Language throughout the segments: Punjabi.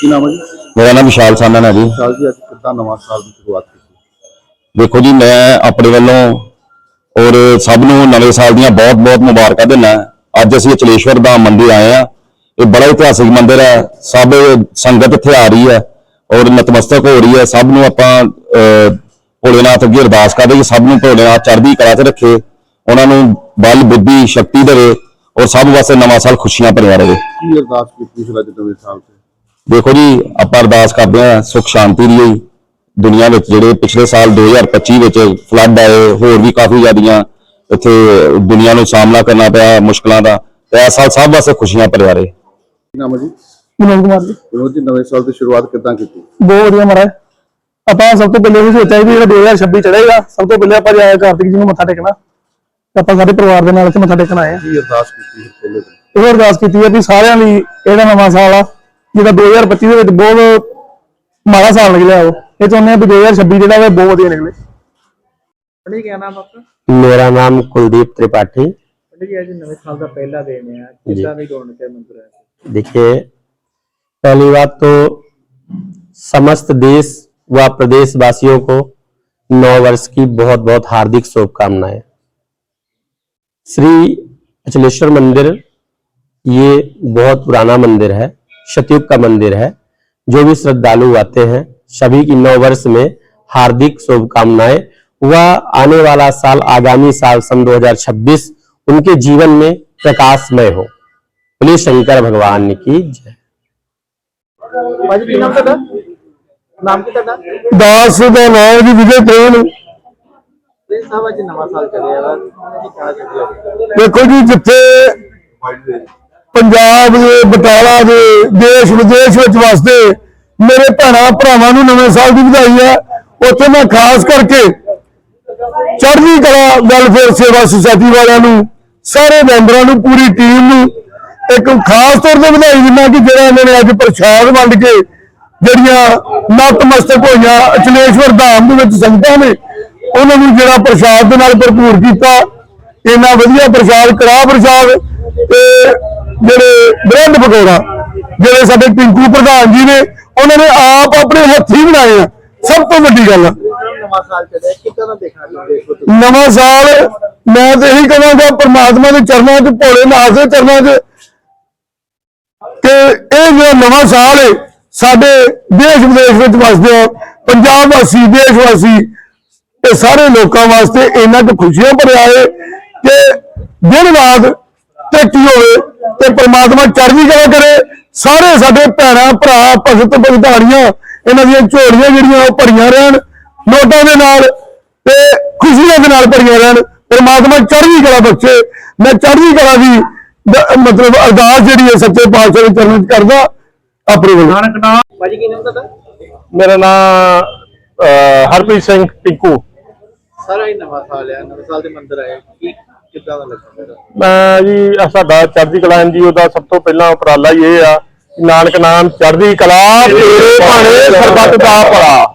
ਕੀ ਨਾਮ ਹੈ ਜੀ? ਮੇਰਾ ਨਾਮ ਵਿਸ਼ਾਲ ਸਾਨਨ ਹੈ ਜੀ। ਸਾਲ ਜੀ ਅੱਜ ਕਿੱਦਾਂ ਨਵਾਂ ਸਾਲ ਦੀ ਸ਼ੁਰੂਆਤ ਕੀਤੀ? ਦੇਖੋ ਜੀ ਮੈਂ ਆਪਣੇ ਵੱਲੋਂ ਔਰ ਸਭ ਨੂੰ ਨਵੇਂ ਸਾਲ ਦੀਆਂ ਬਹੁਤ-ਬਹੁਤ ਮੁਬਾਰਕਾਂ ਦਿੰਦਾ ਅੱਜ ਅਸੀਂ ਅਚਲੇਸ਼ਵਰ ਦਾ ਮੰਦਿਰ ਆਏ ਆ ਇਹ ਬੜਾ ਇਤਿਹਾਸਿਕ ਮੰਦਿਰ ਹੈ। ਸਭ ਸੰਗਤ ਇੱਥੇ ਆ ਰਹੀ ਹੈ ਔਰ ਨਤਮਸਤਕ ਹੋ ਰਹੀ ਹੈ। ਸਭ ਨੂੰ ਆਪਾਂ ਭੋਲੇਨਾਥ ਅੱਗੇ ਅਰਦਾਸ ਕਰਦੇ ਕਿ ਸਭ ਨੂੰ ਭੋਲੇਨਾਥ ਚੜ੍ਹਦੀ ਕਲਾ 'ਚ ਰੱਖੇ ਉਹਨਾਂ ਨੂੰ ਬਲ ਬੁੱਧੀ ਸ਼ਕਤੀ ਦੇਵੇ ਔਰ ਸਭ ਵਾਸਤੇ ਨਵਾਂ ਸਾਲ ਖੁਸ਼ੀਆਂ ਭਰਿਆ ਰਹੇ। ਕੀ ਅਰਦਾਸ ਕੀਤੀ ਸੀ ਅੱਜ ਨਵੇਂ ਸਾਲ ਤੇ ਦੇਖੋ ਜੀ ਆਪਾਂ ਅਰਦਾਸ ਕਰਦੇ ਹਾਂ ਸੁਖ ਸ਼ਾਂਤੀ ਦੀ ਹੀ ਦੁਨੀਆ ਵਿੱਚ ਜਿਹੜੇ ਪਿਛਲੇ ਸਾਲ 2025 ਵਿੱਚ ਫਲੱਡ ਆਏ ਹੋਰ ਵੀ ਕਾਫੀ ਜ਼ਿਆਦੀਆਂ ਇੱਥੇ ਦੁਨੀਆ ਨੂੰ ਸਾਹਮਣਾ ਕਰਨਾ ਪਿਆ ਮੁਸ਼ਕਲਾਂ ਦਾ। ਤੇ ਇਸ ਸਾਲ ਸਭ ਵਾਸਤੇ ਖੁਸ਼ੀਆਂ ਭਰਿਆ ਰਹੇ। ਕੀ ਨਾਮ ਹੈ ਜੀ? ਵਿਨੋਦ ਕੁਮਾਰ ਜੀ। ਵਿਨੋਦ ਜੀ ਨਵੇਂ ਸਾਲ ਦੀ ਸ਼ੁਰੂਆਤ ਕਿੱਦਾਂ ਕੀਤੀ? ਬਹੁਤ ਵਧੀਆ ਮਹਾਰਾਜ। ਆਪਾਂ ਸਭ ਤੋਂ ਪਹਿਲੇ ਇਹ ਸੋਚਿਆ ਵੀ ਜਿਹੜਾ 2026 ਚੜੇਗਾ ਸਭ ਤੋਂ ਪਹਿਲੇ ਆਪਾਂ ਜਾਇਆ ਕਾਰਤਿਕ ਜੀ ਨੂੰ ਮੱਥਾ ਟੇਕਣਾ। ਤੇ ਆਪਾਂ ਸਾਰੇ ਪਰਿਵਾਰ ਦੇ ਨਾਲ ਇੱਥੇ ਮੱਥਾ ਟੇਕਣ ਆਏ ਆ ਕੀ ਅਰਦਾਸ ਕੀਤੀ ਪਹਿਲੇ ਇਹ ਅਰਦਾਸ ਕੀਤੀ ਹੈ ਵੀ ਸਾਰਿਆਂ ਲਈ ਇਹਦਾ ਨਵਾਂ ਸਾਲ ਆ। ਜਿਹੜਾ 2025 ਦੇ ਵਿੱਚ ਬਹੁਤ ਮਾੜਾ ਸਾਲ ਨਿਕਲਿਆ ਉਹ ਇਹ ਚਾਹੁੰਦੇ ਆ ਵੀ 2026 ਜਿਹੜਾ ਵਾ ਬਹੁਤ ਵਧੀਆ ਨਿਕਲੇ पंडित जी क्या नाम आपका मेरा नाम कुलदीप त्रिपाठी पंडित जी आज नवे साल का पहला दिन है कितना भी रौनक है मंदिर है देखिए पहली बात तो समस्त देश व प्रदेश वासियों को नौ वर्ष की बहुत बहुत हार्दिक शुभकामनाएं श्री अचलेश्वर मंदिर ये बहुत पुराना मंदिर है शतयुग का मंदिर है जो भी श्रद्धालु आते हैं सभी की नौ वर्ष में हार्दिक शुभकामनाएं व आने वाला साल आगामी साल सन 2026 उनके जीवन में प्रकाशमय हो बोलिए शंकर भगवान की जय भाजी की नाम था नाम की था ਦਾਸ ਦਾ ਨਾਮ ਜੀ ਵਿਜੇ ਪ੍ਰੇਮ प्रिंस साहब आज नवा साल चलेगा जी क्या चाहिए ਦੇਖੋ ਜੀ ਜਿੱਥੇ ਪੰਜਾਬ ਦੇ, ਬਟਾਲਾ ਦੇ, ਦੇਸ਼ ਵਿਦੇਸ਼ ਵਿੱਚ ਵਸਦੇ ਮੇਰੇ ਭੈਣਾਂ ਭਰਾਵਾਂ ਨੂੰ ਨਵੇਂ ਸਾਲ ਦੀ ਵਧਾਈ ਹੈ। ਉੱਥੇ ਮੈਂ ਖਾਸ ਕਰਕੇ ਚੜ੍ਹਦੀ ਕਲਾ ਵੈਲਫੇਅਰ ਸੇਵਾ ਸੁਸਾਇਟੀ ਵਾਲਿਆਂ ਨੂੰ, ਸਾਰੇ ਮੈਂਬਰਾਂ ਨੂੰ, ਪੂਰੀ ਟੀਮ ਨੂੰ ਇੱਕ ਖਾਸ ਤੌਰ ਤੇ ਵਧਾਈ ਦਿੰਦਾ ਕਿ ਜਿਹੜਾ ਇਹਨਾਂ ਨੇ ਅੱਜ ਪ੍ਰਸ਼ਾਦ ਵੰਡ ਕੇ ਜਿਹੜੀਆਂ ਨਤਮਸਤਕ ਹੋਈਆਂ ਅਚਲੇਸ਼ਵਰ ਧਾਮ ਦੇ ਵਿੱਚ ਸੰਗਤਾਂ ਨੇ, ਉਹਨਾਂ ਨੂੰ ਜਿਹੜਾ ਪ੍ਰਸ਼ਾਦ ਦੇ ਨਾਲ ਭਰਪੂਰ ਕੀਤਾ। ਇੰਨਾ ਵਧੀਆ ਪ੍ਰਸ਼ਾਦ, ਕੜਾਹ ਪ੍ਰਸ਼ਾਦ ਤੇ ਜਿਹੜੇ ਬ੍ਰੈਡ ਪਕੌੜਾ ਜਿਹੜੇ ਸਾਡੇ ਪਿੰਕੂ ਪ੍ਰਧਾਨ ਜੀ ਨੇ, ਉਹਨਾਂ ਨੇ ਆਪ ਆਪਣੇ ਹੱਥ ਹੀ ਬਣਾਏ ਆ। ਸਭ ਤੋਂ ਵੱਡੀ ਗੱਲ ਨਵਾਂ ਸਾਲ, ਮੈਂ ਤੇ ਇਹੀ ਕਹਾਂਗਾ ਪਰਮਾਤਮਾ ਦੇ ਚਰਨਾਂ 'ਚ, ਭੋਲੇ ਨਾਥ ਦੇ ਚਰਨਾਂ 'ਚ ਕਿ ਇਹ ਜਿਹੜਾ ਨਵਾਂ ਸਾਲ ਹੈ ਸਾਡੇ ਦੇਸ਼ ਵਿਦੇਸ਼ ਵਿੱਚ ਵਸਦੇ ਹੋ ਪੰਜਾਬ ਵਾਸੀ, ਦੇਸ਼ ਵਾਸੀ, ਇਹ ਸਾਰੇ ਲੋਕਾਂ ਵਾਸਤੇ ਇਹਨਾਂ 'ਚ ਖੁਸ਼ੀਆਂ ਭਰਿਆ ਹੈ ਕਿ ਦਿਨ ਰਾਤ ਤਰੱਕੀ ਹੋਵੇ ਤੇ ਪ੍ਰਮਾਤਮਾ ਚੜ੍ਹਦੀ ਕਲਾ ਕਰੇ। ਸਾਰੇ ਸਾਡੇ ਭੈਣਾ ਭਰਾ ਭਗਤ ਭਗਤਾਣੀਆਂ ਇਹਨਾਂ ਦੀਆਂ ਝੋਲੀਆਂ ਜਿਹੜੀਆਂ ਉਹ ਭਰੀਆਂ ਰਹਿਣ ਨੋਟਾਂ ਦੇ ਨਾਲ ਤੇ ਖੁਸ਼ੀਆਂ ਦੇ ਨਾਲ ਭਰੀਆਂ ਰਹਿਣ। ਪ੍ਰਮਾਤਮਾ ਚੜ੍ਹਦੀ ਕਲਾ ਬਖਸ਼ੇ। ਮੈਂ ਚੜ੍ਹਦੀ ਕਲਾ ਦੀ ਮਤਲਬ ਅਰਦਾਸ ਜਿਹੜੀ ਹੈ ਸੱਚੇ ਪਾਤਸ਼ਾਹ ਦੇ ਚਰਨਾਂ 'ਚ ਕਰਦਾ ਅਪਰੂਵਲ ਨਾਨਕ ਨਾਮ। ਭਾਜੀ ਕੀ ਨਾਮ ਤੁਹਾਡਾ? ਮੇਰਾ ਨਾਮ ਹਰਪ੍ਰੀਤ ਸਿੰਘ ਪਿੰਕੂ। ਸਾਰਾ ਹੀ ਨਵਾਂ ਸਾਲ ਹੈ ਨਵੇਂ ਸਾਲ ਦੇ ਮੰਦਰ ਆਏ। ਕੀ ਮੈਂ ਜੀ ਸਾਡਾ ਚੜ੍ਹਦੀ ਕਲਾ ਐਨਜੀਓ ਦਾ ਸਭ ਤੋਂ ਪਹਿਲਾਂ ਉਪਰਾਲਾ ਹੀ ਇਹ ਆ ਕਿ ਨਾਨਕ ਨਾਮ ਚੜ੍ਹਦੀ ਕਲਾ ਤੇਰੇ ਭਾਣੇ ਸਰਬੱਤ ਦਾ ਭਲਾ।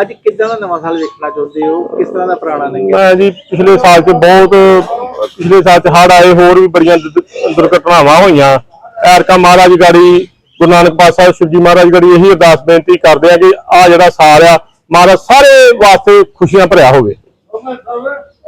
ਅੱਜ ਕਿੱਦਾਂ ਦਾ ਨਵਾਂ ਸਾਲ ਵੇਖਣਾ ਚਾਹੁੰਦੇ ਹੋ? ਕਿਸ ਤਰ੍ਹਾਂ ਦਾ ਪੁਰਾਣਾ ਲੰਘਿਆ ਮੈਂ ਜੀ ਪਿਛਲੇ ਸਾਲ 'ਚ ਬਹੁਤ ਪਿਛਲੇ ਸਾਲ 'ਚ ਹੜ ਆਏ ਹੋਰ ਵੀ ਬੜੀਆਂ ਦੁਰਘਟਨਾਵਾਂ ਹੋਈਆਂ। ਐਰਕਾ ਮਹਾਰਾਜ ਗਾੜੀ ਗੁਰੂ ਨਾਨਕ ਪਾਤਸ਼ਾਹ ਸ਼ਿਵਜੀ ਮਹਾਰਾਜ ਗਾੜੀ ਇਹੀ ਅਰਦਾਸ ਬੇਨਤੀ ਕਰਦੇ ਆ ਕਿ ਆ ਜਿਹੜਾ ਸਾਲ ਆ ਮਹਾਰਾਜ ਸਾਰੇ ਵਾਸਤੇ ਖੁਸ਼ੀਆਂ ਭਰਿਆ ਹੋਵੇ। Allah'ın